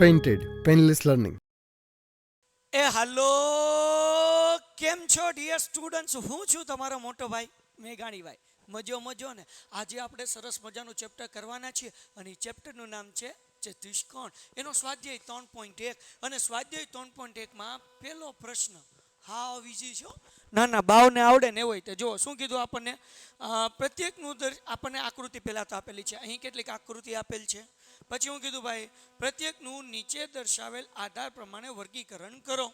Painted, painless learning એ હાલો કેમ છો ડિયર સ્ટુડન્ટ્સ હું છું તમારો મોટો ભાઈ મેઘાણીભાઈ. મજો મજો ને. આજે આપણે સરસ મજાનું ચેપ્ટર કરવાના છીએ અને એ ચેપ્ટરનું નામ છે જે ત્રિષ્કોણ એનો સ્વાધ્યાય ત્રણ પોઈન્ટ એક અને સ્વાધ્યાય ત્રણ પોઈન્ટ એકમાં પહેલો પ્રશ્ન. હા વિજી છો ના ના બાવને આવડે ને હોય તો. જુઓ શું કીધું આપણને? પ્રત્યેકનું આપણને આકૃતિ પહેલાં તો આપેલી છે. અહીં કેટલીક આકૃતિ આપેલ છે? પછી હું કીધું, ભાઈ, પ્રત્યેકનું નીચે દર્શાવેલ આધાર પ્રમાણે વર્ગીકરણ કરો.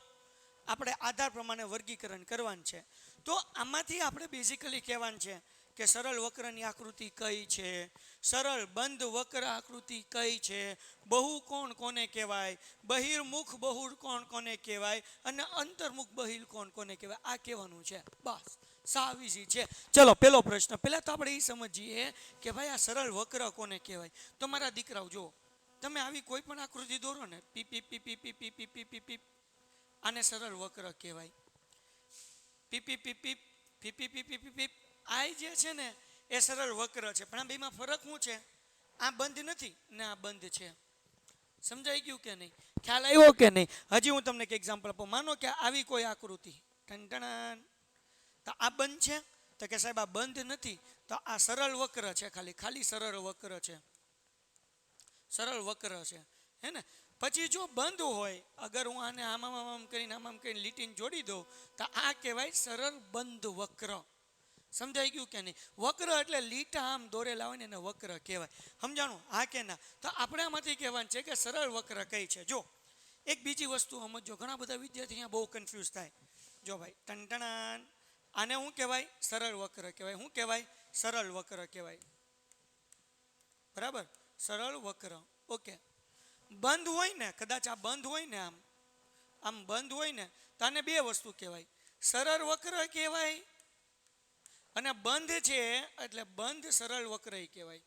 આપણે આધાર પ્રમાણે વર્ગીકરણ કરવાનું છે. તો આમાંથી આપણે બેઝિકલી કહેવાનું છે કે સરળ વક્રની આકૃતિ કઈ છે? સરળ બંધ વક્ર આકૃતિ કઈ છે? બહુકોણ કોને કહેવાય? બહિર્મુખ બહુકોણ કોને કહેવાય? અને અંતર્મુખ બહિર્કોણ કોને કહેવાય? આ કહેવાનું છે. બસ. સાવ easy છે ચલો પેલો પ્રશ્ન પહેલાં તો આપણે એ સમજીએ કે ભાઈ આ સરળ વક્ર કોને કહેવાય તો મારા દીકરાઓ જુઓ તમે આવી કોઈ પણ આકૃતિ દોરો ને પી પી પી પી પી પી પી પી પી આને સરળ વક્ર કહેવાય પી પી પી પી પી પી પી પી પી પી આ જે છે ને એ સરળ વક્ર છે પણ આ બેમાં ફરક શું છે આ બંધ નથી ને આ બંધ છે સમજાઈ ગયું કે નહીં ખ્યાલ આવ્યો કે નહીં હજી હું તમને એક એક્ઝામ્પલ આપું માનો કે આવી કોઈ આકૃતિ ટંટણાન તો આ બંધ છે? તો કે સાહેબ આ બંધ નથી. તો આ સરળ વક્ર છે ખાલી ખાલી સરળ વક્ર છે. સરળ વક્ર છે. હે ને? પછી જો બંધ હોય, અગર હું આને આમ આમ કરીને, આમ આમ કરીને લીટીને જોડી દઉં, તો આ કહેવાય સરળ બંધ વક્ર. સમજાઈ ગયું કે નહીં? વક્ર એટલે લીટા આમ દોરેલા હોય ને એને વક્ર કહેવાય. સમજાણું? હા કે ના? તો આપણામાંથી કહેવાનું છે કે સરળ વક્ર કઈ છે? જો, એક બીજી વસ્તુ સમજો ઘણા બધા વિદ્યાર્થી અહીંયા બહુ કન્ફ્યુઝ થાય. જો ભાઈ ટંટણાન આને શું કહેવાય સરળ વક્ર કહેવાય. શું કહેવાય સરળ વક્ર કહેવાય. બરાબર? સરળ વક્ર. ઓકે. બંધ હોય ને, કદાચ આ બંધ હોય ને આમ આમ બંધ હોય ને, તો આને બે વસ્તુ કહેવાય. સરળ વક્ર કહેવાય અને બંધ છે એટલે બંધ સરળ વક્ર કહેવાય.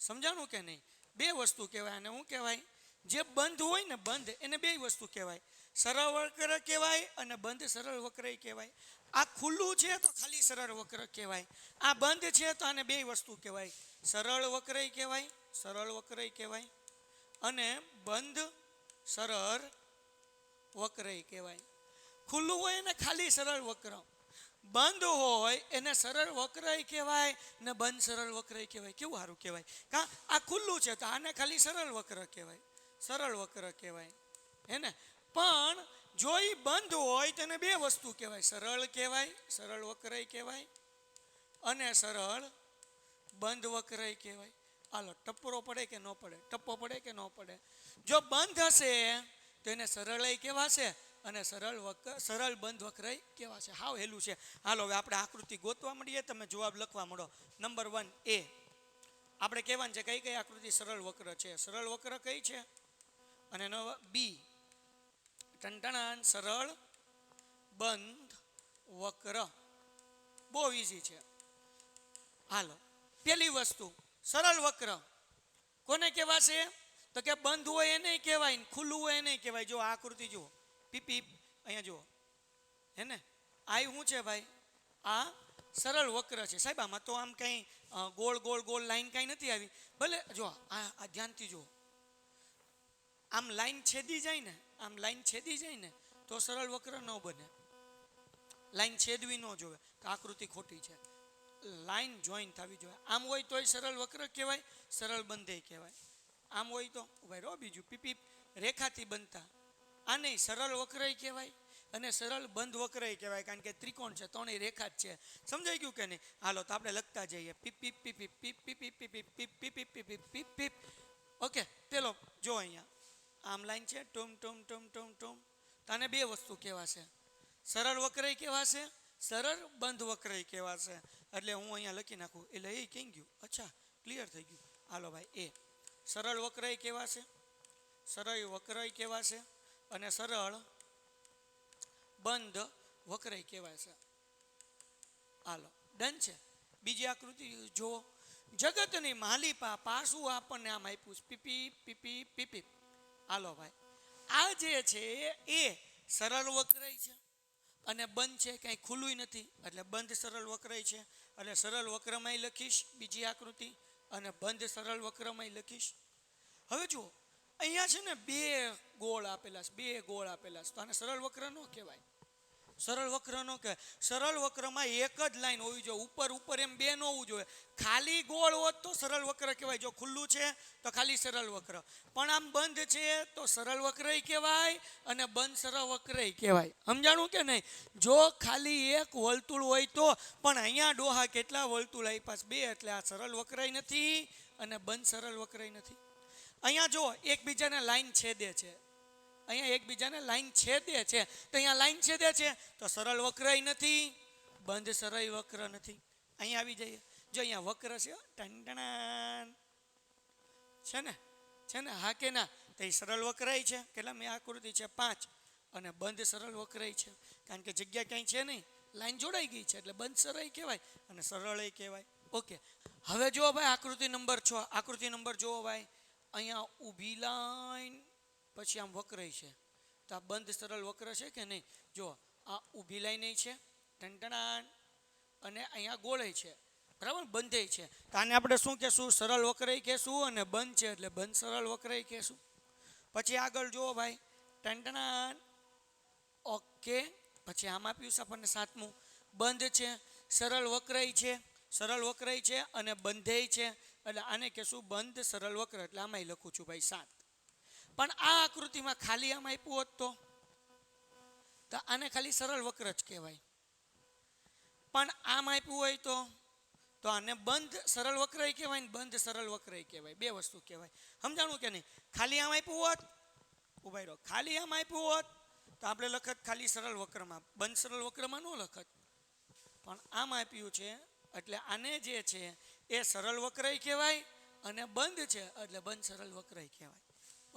સમજાણું કે નહીં? બે વસ્તુ કહેવાય અને શું કહેવાય, જે બંધ હોય ને બંધ, એને બે વસ્તુ કહેવાય. સરળ વક્ર કહેવાય અને બંધ સરળ વક્ર કહેવાય આ ખુલ્લું છે તો ખાલી સરળ વક્ર કહેવાય આ બંધ છે તો આને બે વસ્તુ કહેવાય સરળ વક્ર કહેવાય સરળ વક્ર કહેવાય અને બંધ સરળ વક્ર કહેવાય ખુલ્લું હોય એને ખાલી સરળ વક્ર બંધ હોય એને સરળ વક્ર કહેવાય ને બંધ સરળ વક્ર કહેવાય કેવું સારું કહેવાય કા આ ખુલ્લું છે તો આને ખાલી સરળ વક્ર કહેવાય સરળ વક્ર કહેવાય હે ને પણ જો એ બંધ હોય તેને બે વસ્તુ કહેવાય. સરળ કહેવાય, સરળ વકરાય કહેવાય અને સરળ બંધ વકરાય કહેવાય. હાલો ટપ્પરો પડે કે ન પડે? ટપ્પો પડે કે ન પડે? જો બંધ હશે તો એને સરળય કહેવાશે અને સરળ વક્ર સરળ બંધ વક્ર કહેવાશે. હાવ હેલું છે. હાલો, હવે આપણે આકૃતિ ગોતવા મળીએ તમે જવાબ લખવા મળો નંબર વન, એ. આપણે કહેવાનું છે, કઈ કઈ આકૃતિ સરળ વક્ર છે? સરળ વક્ર કઈ છે? અને બી. ટંટણાન સરળ, બંધ, વક્ર. બહુ ઇઝી છે. હાલો. પેલી વસ્તુ, સરળ વક્ર. કોને કહેવાશે? તો કે બંધ હોય એને કહેવાય ખુલ્લું હોય એને કહેવાય. જો આકૃતિ જુઓ. પીપી અહીંયા જુઓ. હે ને? આ શું છે ભાઈ? આ સરળ વક્ર છે. સાહેબ, આમાં તો આમ કંઈ ગોળ ગોળ ગોળ લાઈન કાંઈ નથી આવી. ભલે, જો આ ધ્યાનથી જુઓ. આમ લાઈન છેદી જાય ને આમ લાઈન છેદી જાય ને તો સરળ વક્ર ન બને. લાઈન છેદવી ન જોવે, તો આકૃતિ ખોટી છે. લાઈન જોઈન થવી જોઈએ. આમ હોય તોય સરળ વક્ર કહેવાય, સરળ બંધે કહેવાય. આમ હોય તો ભાઈ રો બીજું પીપી રેખાથી બનતા. આ નહીં સરળ વક્રય કહેવાય અને સરળ બંધ વક્રય કહેવાય, કારણ કે ત્રિકોણ છે, ત્રણેય રેખા જ છે. સમજાઈ ગયું કે નહીં? હાલો, તો આપણે લખતા જઈએ. પીપ પીપ પીપ પીપ પીપ પીપ પીપ પીપ પીપ પીપ પીપ પીપ પીપ. ઓકે, પેલો, જો અહીંયા. આમ લાઈન છે, ટુમ ટુમ ટુમ ટુમ ટુમ. તને બે વસ્તુ કહેવાશે સરળ વક્રય કહેવાશે સરળ બંધ વક્રય કહેવાશે એટલે હું અહીંયા લખી નાખું. એટલે એ કહી ગયું? અચ્છા ક્લિયર થઈ ગયું. હાલો ભાઈ, એ. સરળ વક્રય કહેવાશે સરળ વક્રય કહેવાશે અને સરળ બંધ વક્રય કહેવાશે હાલો, ડન છે? બીજી આકૃતિ જુઓ. જગતની માલિપા પાસું આપણને આમ આપ્યું છે. PP PP PP. હાલો ભાઈ. આ જે છે એ સરળ વક્રય છે અને બંધ છે કાંઈ ખુલ્લું નથી. એટલે બંધ સરળ વક્રય છે. એટલે સરળ વક્રમાંય લખીશ બીજી આકૃતિ અને બંધ સરળ વક્રમાંય લખીશ. હવે જુઓ, અહીંયા છે ને બે ગોળ આપેલા છે, બે ગોળ આપેલા છે. તો આને સરળ વક્ર ન કહેવાય. સરળ વક્ર નો કે સરળ વક્રમાં એક જ લાઈન હોવી જોઈએ, ઉપર ઉપર એમ બે ન હોવું જોઈએ. ખાલી ગોળ હોત તો સરળ વક્ર કહેવાય. જો ખુલ્લું છે તો ખાલી સરળ વક્ર. પણ આમ બંધ છે તો સરળ વક્રય કહેવાય અને બંધ સરળ વક્રય કહેવાય. સમજાણું કે નહીં? જો ખાલી એક વર્તુળ હોય તો, પણ અહીંયા ડોહા કેટલા વર્તુળ આપ્યા પાસે બે, એટલે આ સરળ વક્રય નથી અને બંધ સરળ વક્રય નથી. અહીંયા જો એકબીજાને લાઈન છેદે છે. અહીંયા એકબીજાને લાઈન છેદે છે. તો અહીંયા લાઈન છેદે છે તો સરળ વક્રય નથી બંધ સરળ વક્ર નથી. અહીંયા આવી જઈએ. જો અહીંયા વક્ર છે હો, છે ને? છે ને? હા કે ના? તો એ સરળ વક્રય છે. કેટલા? મેં આકૃતિ છે પાંચ. અને બંધ સરળ વક્રય છે. કારણ કે જગ્યા ક્યાંય છે નહીં. લાઈન જોડાઈ ગઈ છે એટલે બંધ સરળ કહેવાય અને સરળ કહેવાય. ઓકે. હવે જુઓ ભાઈ આકૃતિ નંબર છ. આકૃતિ નંબર જુઓ ભાઈ. અહીંયા ઊભી લાઈન પછી આમ વક્રય છે. તો આ બંધ સરળ વક્ર છે કે નહીં? જો, આ ઊભી લાઈન છે ટંટણાન અને અહીંયા ગોળય છે. બરાબર? બંધે છે. તો આને આપણે શું કહેશું? સરળ વક્રય કહેશું અને બંધ છે એટલે બંધ સરળ વક્રય કહેશું. પછી આગળ જુઓ ભાઈ ટંટણાન ઓકે. પછી આમ આપ્યું છે આપણને સાતમું. બંધ છે, સરળ વક્રય છે, સરળ વક્રય છે અને બંધેય છે. એટલે આને કહેશું બંધ સરળ વક્ર. એટલે આમાંય લખું છું ભાઈ સાત. પણ આ આકૃતિમાં ખાલી આમ આપ્યું હોત તો? તો આને ખાલી સરળ વક્ર જ કહેવાય. પણ આમ આપ્યું હોય તો? તો આને બંધ સરળ વક્રય કહેવાય ને બંધ સરળ વક્રય કહેવાય. બે વસ્તુ કહેવાય. સમજાણું કે નહીં? ખાલી આમ આપ્યું હોત? ઉભાઈ રહો. ખાલી આમ આપ્યું હોત? તો આપણે લખત ખાલી સરળ વક્રમાં. બંધ સરળ વક્રમાં ન લખત. પણ આમ આપ્યું છે એટલે આને જે છે એ સરળ વક્રય કહેવાય અને બંધ છે એટલે બંધ સરળ વક્રય કહેવાય.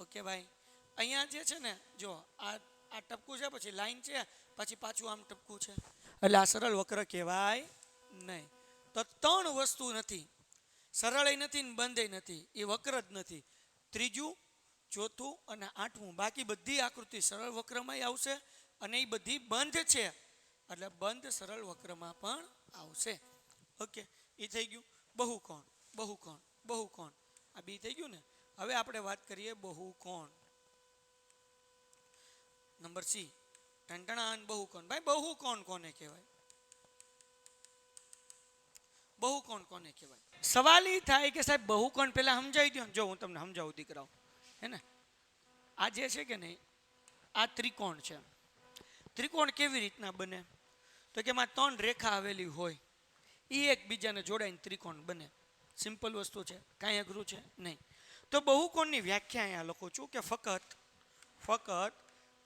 ઓકે ભાઈ. અહીંયા જે છે ને, જો, આ આ ટપકું છે, પછી લાઈન છે, પછી પાછું આમ ટપકું છે. એટલે આ સરળ વક્ર કહેવાય નહીં. તો ત્રણ વસ્તુ નથી. સરળય નથી ને બંધય નથી. એ વક્ર જ નથી. ત્રીજું, ચોથું અને આઠમું. બાકી બધી આકૃતિ સરળ વક્રમાંય આવશે અને એ બધી બંધ છે. એટલે બંધ સરળ વક્રમાં પણ આવશે. ઓકે. એ થઈ ગયું બહુ કોણ બહુ કોણ બહુ કોણ આ બી થઈ ગયું ને? હવે આપણે વાત કરીએ બહુ કોણ નંબર સી ટંટણાન બહુ કોણ ભાઈ બહુ કોણ કોને કહેવાય? બહુ કોણ કોને કહેવાય? સવાલ એ થાય કે સાહેબ બહુ કોણ પેલા સમજાવી દો. જો, હું તમને સમજાવું, દીકરાઓ. હે ને? આ જે છે કે નહીં, આ ત્રિકોણ છે. ત્રિકોણ કેવી રીતના બને? તો કે એમાં ત્રણ રેખા આવેલી હોય. એ એકબીજાને જોડાઈને ત્રિકોણ બને. સિમ્પલ વસ્તુ છે. કાંઈ અઘરું છે નહીં. તો બહુકોણની વ્યાખ્યા અહીંયા લખું છું કે ફક્ત ફક્ત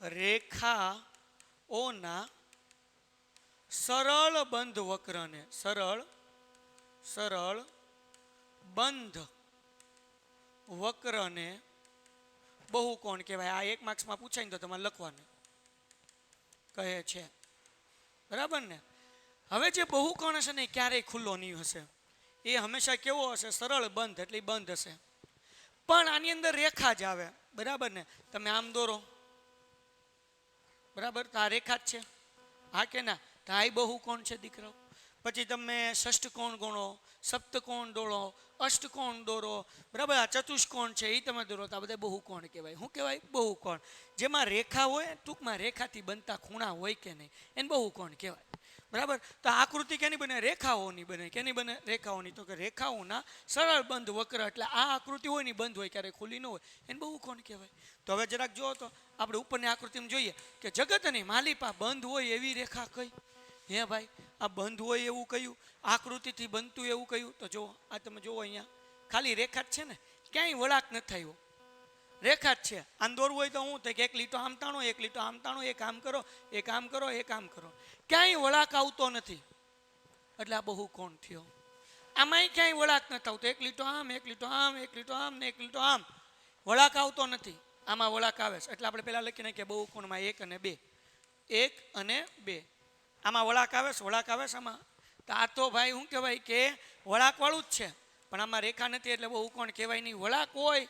રેખાઓના સરળ બંધ વક્રને, સરળ સરળ બંધ વક્રને બહુકોણ કહેવાય. આ એક માર્ક્સમાં પૂછાય ને તો તમારે લખવાનું. કહે છે. બરાબર ને? હવે જે બહુકોણ હશે ને એ ક્યારેય ખુલ્લો નહીં હશે. એ હંમેશા કેવો હશે? સરળ બંધ, એટલે ઈ બંધ હશે. પણ આની અંદર રેખા જ આવે. બરાબર ને? તમે આમ દોરો. બરાબર? તો આ રેખા જ છે. હા કે ના? તો આ બહુકોણ છે દીકરાઓ પછી તમે ષષ્ઠકોણ ગણો, સપ્તકોણ દોરો, અષ્ટકોણ દોરો. બરાબર? આ ચતુષ્કોણ છે એ તમે દોરો. તો આ બધા બહુકોણ કહેવાય. શું કહેવાય? બહુકોણ. જેમાં રેખા હોય, ટૂંકમાં રેખાથી બનતા ખૂણા હોય કે નહીં, એને બહુકોણ કહેવાય. બરાબર? તો આકૃતિ કેની બને? રેખાઓની બને. કેની બને? રેખાઓની. તો કે રેખાઓના સરળ બંધ વક્ર, એટલે આ આકૃતિ હોય ને બંધ હોય, ક્યારેય ખુલ્લી ન હોય. એને બહુ કોણ કહેવાય? તો હવે જરાક જુઓ તો આપણે ઉપરની આકૃતિમાં જોઈએ કે જગતની માલિપા બંધ હોય એવી રેખા કઈ? હે ભાઈ, આ બંધ હોય એવું કયું? આકૃતિથી બનતું એવું કયું? તો જુઓ, આ તમે જુઓ અહીંયા. ખાલી રેખા જ છે ને? ક્યાંય વળાક ન થયો રેખા જ છે. આમ દોરવું હોય તો હું થાય કે એક લીટો આમ તાણો, એક લીટો આમ તાણો, એક આમ કરો, એક આમ કરો, એક આમ કરો. ક્યાંય વળાક આવતો નથી. એટલે આ બહુ કોણ થયો? આમાંય ક્યાંય વળાક નથી આવતો. એક લીટો આમ, એક લીટો આમ, એક લીટો આમ ને એક લીટો આમ. વળાક આવતો નથી. આમાં વળાક આવે છે. એટલે આપણે પહેલાં લખી નાખીએ બહુ કોણમાં એક અને બે. એક અને બે. આમાં વળાક આવે છે, વળાક આવે છે આમાં. તો આ તો ભાઈ શું કહેવાય કે વળાકવાળું જ છે. પણ આમાં રેખા નથી એટલે બહુ કોણ કહેવાય નહીં. વળાક હોય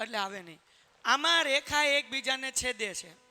એટલે આવે નહીં. આમાં રેખા એકબીજાને છેદે છે.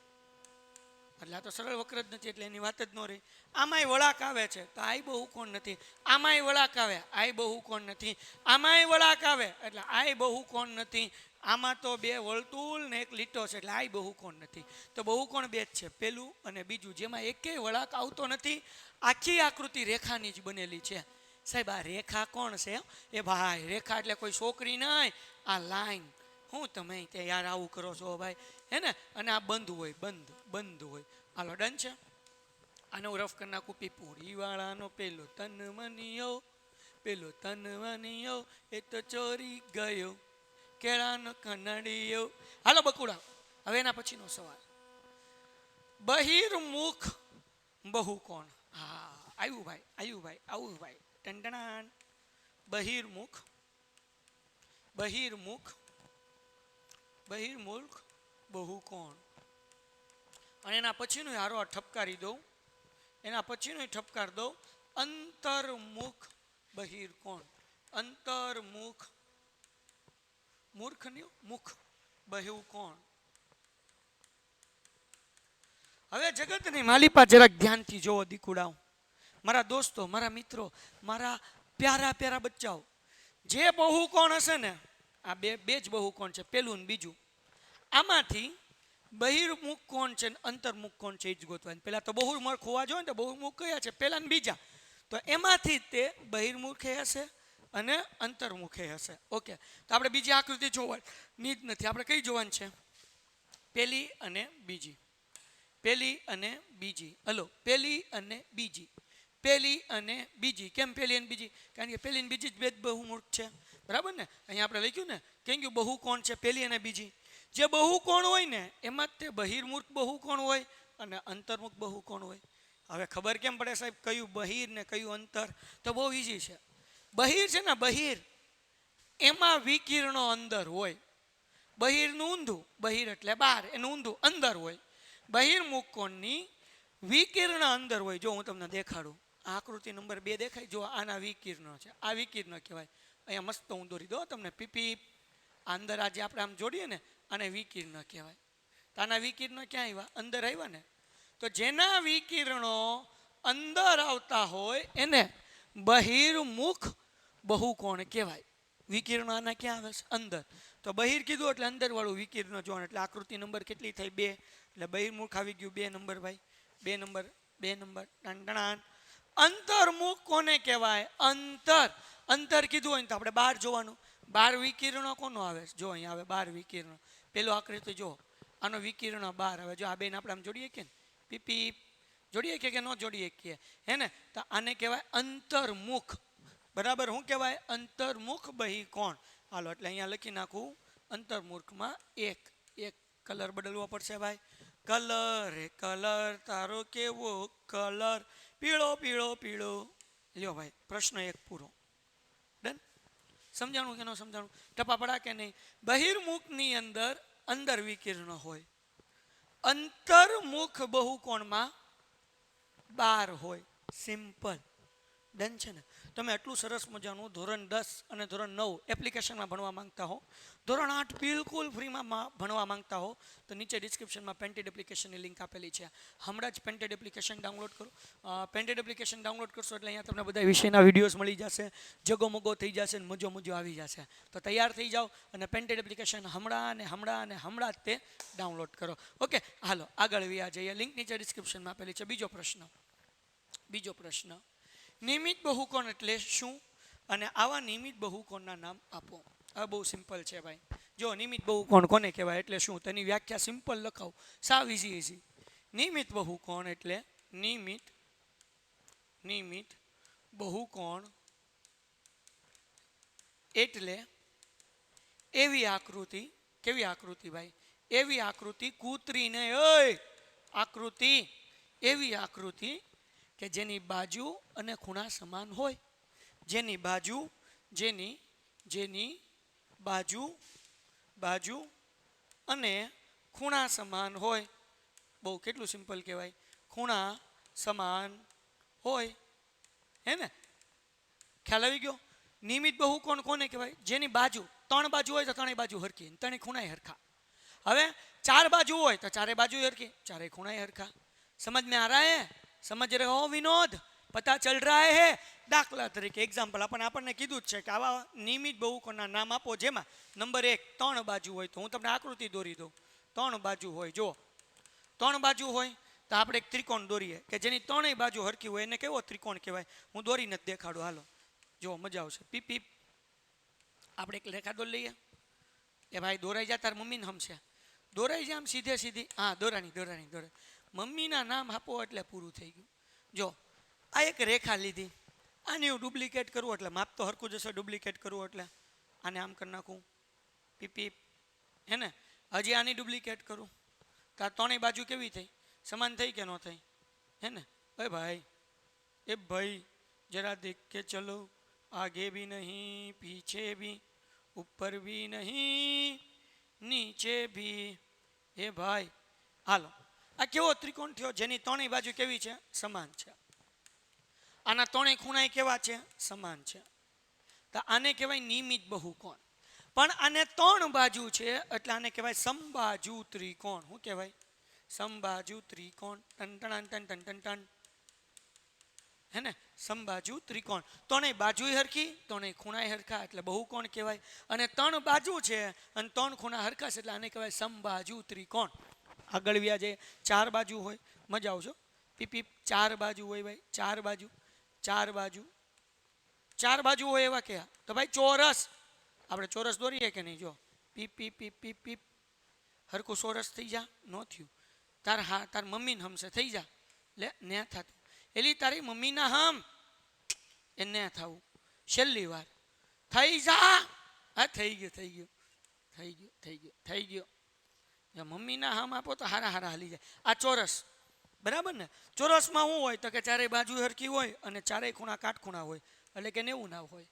એટલે આ તો સરળ વક્ર જ નથી, એટલે એની વાત જ ન રહી. આમાંય વળાક આવે છે, તો આય બહુ કોણ નથી. આમાંય વળાક આવે આય બહુ કોણ નથી. આમાંય વળાક આવે, એટલે આય બહુ કોણ નથી. આમાં તો બે વર્તુળ ને એક લીટો છે, એટલે આય બહુ કોણ નથી. તો બહુ કોણ બે જ છે, પેલું અને બીજું. જેમાં એકેય વળાંક આવતો નથી, આખી આકૃતિ રેખાની જ બનેલી છે. સાહેબ, આ રેખા કોણ છે? એ ભાઈ, રેખા એટલે કોઈ છોકરી નહીં, આ લાઈન. હું તમે ત્યાં યાર આવું કરો છો ભાઈ? હે ને? અને આ બંધ હોય, બંધ બંધ હોય. હાલો, ડન છે? આનો રફ કરી નાખું પીપુરી વાળાનો પેલો તન મનિયો, પેલો તન મનિયો, એ તો ચોરી ગયો. કેળાનો કનડીયો. હાલો, બકુડા, હવે એના પછીનો સવાલ. બહિર્મુખ બહુ કોણ? હા, આવ્યું ભાઈ આવ્યું ભાઈ, આવું ભાઈ. ટંટણાન બહિર્મુખ બહિર્મુખ બહિર્મુખ બહુ કોણ? અને એના પછીનું હારો ઠપકારી દઉં. એના પછીનું ઠપકાર દઉં. અંતર્મુખ બહિર કોણ? અંતર્મુખ મૂર્ખન્યું મુખ બહુ કોણ? હવે જગતની માલિપા જરાક ધ્યાનથી જોવો દીકુડાઓ. મારા દોસ્તો, મારા મિત્રો, મારા પ્યારા પ્યારા બચ્ચાઓ. જે બહુ કોણ હશે ને આ બે બે જ બહુ કોણ છે? પેલું ને બીજું. આમાંથી બહિર્મુખ કોણ છે અંતર્મુખ કોણ છે એ જ ગોતવાનું. પહેલાં તો બહુમુખ હોવા જોઈએ ને તો બહુમુખ કયા છે? પહેલાં બીજા. તો એમાંથી તે બહિર્મુખે હશે અને અંતર્મુખે હશે. ઓકે. તો આપણે બીજી આકૃતિ જોવાની જ નથી. આપણે કઈ જોવાની છે? પેલી અને બીજી. પેલી અને બીજી. હલો. પેલી અને બીજી. પેલી અને બીજી. કેમ પેલી અને બીજી? કારણ કે પેલી અને બીજી જ બે બહુમુખ છે. બરાબર ને? અહીંયા આપણે લખ્યું ને, કેમ ગયું બહુ કોણ છે પેલી અને બીજી. જે બહુ કોણ હોય ને, એમાં તે બહિર્મુખ બહુ કોણ હોય અને અંતર્મુખ બહુ કોણ હોય. હવે ખબર કેમ પડે સાહેબ? કયું બહિર ને કયું અંતર? તો બહુ ઈઝી છે. બહિર છે ને, બહિર. એમાં વિકિરણો અંદર હોય. બહિરનું ઊંધું, બહિર એટલે બહાર એનું ઊંધું અંદર હોય. બહિર્મુખ કોણની વિકિર્ણ અંદર હોય. જો હું તમને દેખાડું આકૃતિ નંબર બે દેખાય? જો આના વિકિર્ણ છે. આ વિકિર્ણ કહેવાય. અહીંયા મસ્ત હું દોરી દો તમને પીપી અંદર આજે આપણે આમ જોડીએ ને, આને વિકિર્ણ કહેવાય. તો આના વિકિર્ણ ક્યાં આવ્યા? અંદર આવ્યા ને. તો જેના વિકિરણો અંદર આવતા હોય, એને બહિર્મુખ બહુકોણ કહેવાય? વિકિરણો આના ક્યાં આવે છે? અંદર. તો બહિર કીધું એટલે અંદર વાળું વિકિરણ જોવાનું, એટલે આકૃતિ નંબર કેટલી થઈ? બે. એટલે બહિર્મુખ આવી ગયું, બે નંબર ભાઈ. બે નંબર બે નંબર. ટંટણાન અંતર્મુખ કોને કહેવાય? અંતર. અંતર કીધું હોય ને તો આપણે બહાર જોવાનું. બાર વિકિરણો કોનો આવે? જો અહીંયા આવે બાર વિકિરણો. પેલો આકૃતિ જો, આનો વિકિરણ બાર આવે. જો આ બેન આપણે આમ જોડીએ કે પીપી જોડીએ કે ન જોડીએ કે હે ને? તો આને કહેવાય અંતર્મુખ બરાબર? શું કહેવાય? અંતર્મુખ બહી કોણ? હાલો, એટલે અહીંયા લખી નાખું. અંતર્મુખમાં એક. એક કલર બદલવો પડશે ભાઈ. કલર. કલર તારો કેવો? કલર. પીળો પીળો પીળો. લ્યો ભાઈ, પ્રશ્ન એક પૂરો. ડન? સમજાણું કે ન સમજાણું? ટપા પડા કે નહીં? બહિર્મુખની અંદર અંદર વિકિરણ હોય. અંતર્મુખ બહુકોણમાં બાર હોય. સિમ્પલ. ડન છે ને? તમે આટલું સરસ મજાનું ધોરણ દસ અને ધોરણ નવ એપ્લિકેશનમાં ભણવા માંગતા હો. ધોરણ આઠ બિલકુલ ફ્રીમાં ભણવા માંગતા હો, તો નીચે ડિસ્ક્રિપ્શનમાં પેન્ટેડ એપ્લિકેશનની લિંક આપેલી છે. હમણાં જ પેન્ટેડ એપ્લિકેશન ડાઉનલોડ કરો. પેન્ટેડ એપ્લિકેશન ડાઉનલોડ કરશો એટલે અહીંયા તમને બધા વિષયના વિડીયોઝ મળી જશે, જગોમગો થઈ જશે ને મજો મજો આવી જશે. તો તૈયાર થઈ જાઓ અને પેન્ટેડ એપ્લિકેશન હમણાં અને હમણાં અને હમણાં જ તે ડાઉનલોડ કરો. ઓકે હાલો, આગળ વ્યા જઈએ. લિંક નીચે ડિસ્ક્રિપ્શનમાં આપેલી છે. બીજો પ્રશ્ન. બીજો પ્રશ્ન. નિયમિત બહુકોણ એટલે શું? અને આવા નિયમિત બહુકોણના નામ આપો. આ બહુ સિમ્પલ છે ભાઈ. જો નિયમિત બહુકોણ કોને કહેવાય? એટલે શું? તેની વ્યાખ્યા સિમ્પલ લખાવ. સાવ ઇઝી ઇઝી નિયમિત બહુકોણ એટલે? નિયમિત નિયમિત બહુકોણ એટલે એવી આકૃતિ, કેવી આકૃતિ ભાઈ? એવી આકૃતિ કૂતરીને, ઓય, આકૃતિ. એવી આકૃતિ કે જેની બાજુ અને ખૂણા સમાન હોય. જેની બાજુ, જેની જેની બાજુ બાજુ અને ખૂણા સમાન હોય. બહુ કેટલું સિમ્પલ કહેવાય. ખૂણા સમાન હોય. હે ને? ખ્યાલ આવી ગયો? નિયમિત બહુ કોણ કોને કહેવાય? જેની બાજુ, ત્રણ બાજુ હોય તો ત્રણેય બાજુ હરખી ત્રણેય ખૂણાય હરખા. હવે ચાર બાજુ હોય તો ચારે બાજુ હરખી ચારે ખૂણાય હરખા. સમજ મેં આ રહે સમજ રહ્યો હો વિનોદ? પતા ચલ રહા હે દાખલા તરીકે એક્ઝામ્પલ આપણને આપણને કીધું જ છે કે આવા નિયમિત બહુકોણના નામ આપો, જેમાં નંબર એક ત્રણ બાજુ હોય, તો હું તમને આકૃતિ દોરી દઉં. ત્રણ બાજુ હોય જો ત્રણ બાજુ હોય, તો આપણે એક ત્રિકોણ દોરીએ, કે જેની ત્રણેય બાજુ હરકી હોય, એને કેવો ત્રિકોણ કહેવાય? હું દોરીને જ દેખાડું, હાલો. જો મજા આવશે. પીપ પીપ. આપણે એક રેખા દોરી લઈએ. એ ભાઈ દોરાઈ જા, તાર મમ્મીને હમશે. દોરાઈ જા આમ સીધે સીધી. હા, દોરાની દોરાની દોરા મમ્મીના નામ આપો એટલે પૂરું થઈ ગયું. જો આ એક રેખા લીધી. આની હું ડુપ્લિકેટ કરું એટલે માપ તો હરખું જશે ડુપ્લિકેટ કરું એટલે. આને આમ કરી નાખું. પીપી હે ને? હજી આની ડુપ્લિકેટ કરું. તો આ ત્રણેય બાજુ કેવી થઈ? સમાન થઈ કે ન થઈ? હે ને? એ ભાઈ એ ભાઈ, જરા દેખ કે ચલો. આગે બી નહીં, પીછે બી. ઉપર બી નહીં, નીચે ભી એ ભાઈ, હાલો. આ કેવો ત્રિકોણ થયો? જેની ત્રણેય બાજુ કેવી છે? સમાન છે. આના ત્રણેય ખૂણા કેવા છે? સમાન છે. તો આને કહેવાય નિયમિત બહુકોણ. પણ આને ત્રણ બાજુ છે, એટલે આને કહેવાય સંબાજુ ત્રિકોણ. શું કહેવાય? સંબાજુ ત્રિકોણ. ટન ટણ ટન ટન ટન ટન. હે ને? સંબાજુ ત્રિકોણ. ત્રણેય બાજુ હરખી, ત્રણેય ખૂણા હરખા, એટલે બહુ કોણ કહેવાય. અને ત્રણ બાજુ છે, અને ત્રણ ખૂણા હરખા છે, એટલે આને કહેવાય સંબાજુ ત્રિકોણ. આગળ વ્યા જે ચાર બાજુ હોય. મજા આવશો પીપ, ચાર બાજુ હોય ભાઈ, ચાર બાજુ. ચાર બાજુ. ચાર બાજુ હોય એવા કયા તો ભાઈ ચોરસ. આપણે ચોરસ દોરીએ કે નહીં? જો. પીપ પીપ પીપ પીપ પીપ. હરખું ચોરસ થઈ જા. ન થયું. તાર હા, તાર મમ્મીને હમશે. થઈ જા. લે ને થતું એલી તારી મમ્મીના હમ. એ ને થવું છેલ્લી વાર. થઈ જા. હા, થઈ ગયું થઈ ગયું. થઈ ગયું થઈ ગયું થઈ ગયું. જો મમ્મીના હમ આપો તો હારા હારા હાલી જાય. આ ચોરસ. બરાબર ને? ચોરસમાં શું હોય તો કે ચારેય બાજુ હરકી હોય અને ચારેય ખૂણા કાટખૂણા હોય, એટલે કે નેવું ના હોય.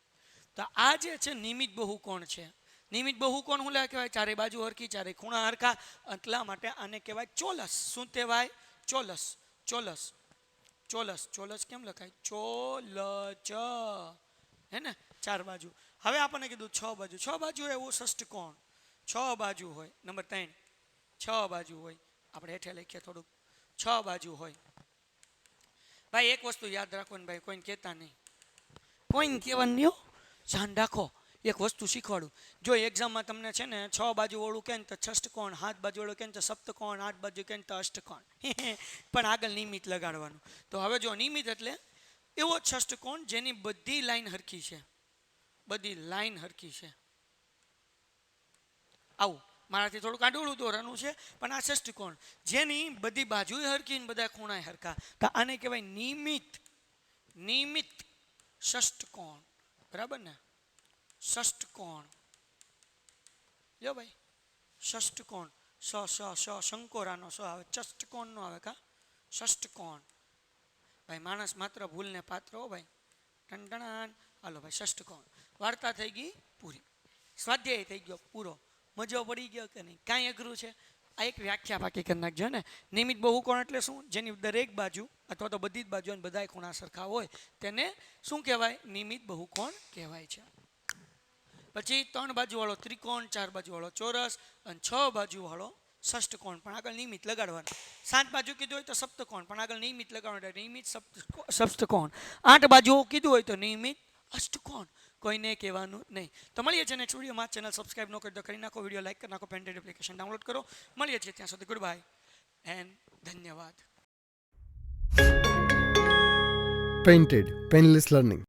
તો આ જે છે નિયમિત બહુકોણ છે. નિમિત બહુકોણ શું લે કહેવાય? ચારે બાજુ હરકી ચારે ખૂણા હરખા, એટલા માટે આને કહેવાય ચોલસ. શું કહેવાય? ચોલસ. ચોલસ. ચોલસ. ચોલસ કેમ લખાય? ચોલચ. હે ને? ચાર બાજુ. હવે આપણને કીધું છ બાજુ. છ બાજુ એવું ષષ્ટકોણ છ બાજુ હોય. નંબર ત્રણ. છ બાજુ હોય. આપણે હેઠે લખીએ થોડુંક. છ બાજુ હોય. ભાઈ, એક વસ્તુ યાદ રાખો ને ભાઈ, કોઈને કહેતા નહીં. કોઈને કહેવાનું નહીં. ધ્યાન રાખો, એક વસ્તુ શીખવાડું. જો એક્ઝામમાં તમને છે ને છ બાજુ વાળું કહે ને તો છષ્ટકોણ હાથ બાજુ વાળું કહે ને તો સપ્તકોણ આઠ બાજુ કહે ને તો અષ્ટકોણ પણ આગળ નિયમિત લગાડવાનું. તો હવે જો નિયમિત એટલે એવો છષ્ટકોણ જેની બધી લાઈન હરખી છે. બધી લાઈન હરખી છે. આવું. મારાથી થોડુંક આડોળું દોરાનું છે, પણ આ ષષ્ટકોણ જેની બધી બાજુએ હરખી ને બધા ખૂણાએ હરખા. તો આને કહેવાય નિયમિત નિયમિત ષષ્ટકોણ બરાબર ને? ષષ્ટકોણ લ્યો ભાઈ. ષષ્ટકોણ સ સ સ, શંકોરાનો સ આવે. ચષ્ટકોણ નો આવે કા? ષષ્ટકોણ ભાઈ, માણસ માત્ર ભૂલને પાત્ર હો ભાઈ. ટંટણાન હાલો ભાઈ ષષ્ટકોણ વાર્તા થઈ ગઈ પૂરી. સ્વાધ્યાય થઈ ગયો પૂરો. મજો પડી ગયો કે નહીં? કાંઈ અઘરું છે? આ એક વ્યાખ્યા બાકી કરી નાખજો ને. નિયમિત બહુકોણ એટલે શું? જેની દરેક બાજુ અથવા તો બધી જ બાજુ અને બધાય ખૂણા સરખા હોય, તેને શું કહેવાય? નિયમિત બહુકોણ કહેવાય છે. પછી ત્રણ બાજુવાળો ત્રિકોણ, ચાર બાજુવાળો ચોરસ અને છ બાજુવાળો ષષ્ટકોણ પણ આગળ નિયમિત લગાડવાનું. સાત બાજુ કીધું હોય તો સપ્તકોણ. પણ આગળ નિયમિત લગાડવાનું નિયમિત સપ્ત સપ્તકોણ આઠ બાજુઓ કીધું હોય તો નિયમિત અષ્ટકોણ. કોઈને કહેવાનું નહીં. તો મળીએ છીએ નેક્સ્ટ વિડીયોમાં ચેનલ સબસ્ક્રાઈબ ન કરી તો કરી નાખો વીડિયો લાઈક કરી નાખો પેન્ટેડ એપ્લિકેશન ડાઉનલોડ કરો. મળીએ છીએ ત્યાં સુધી. ગુડ બાય એન્ડ ધન્યવાદ. Painted painless Learning.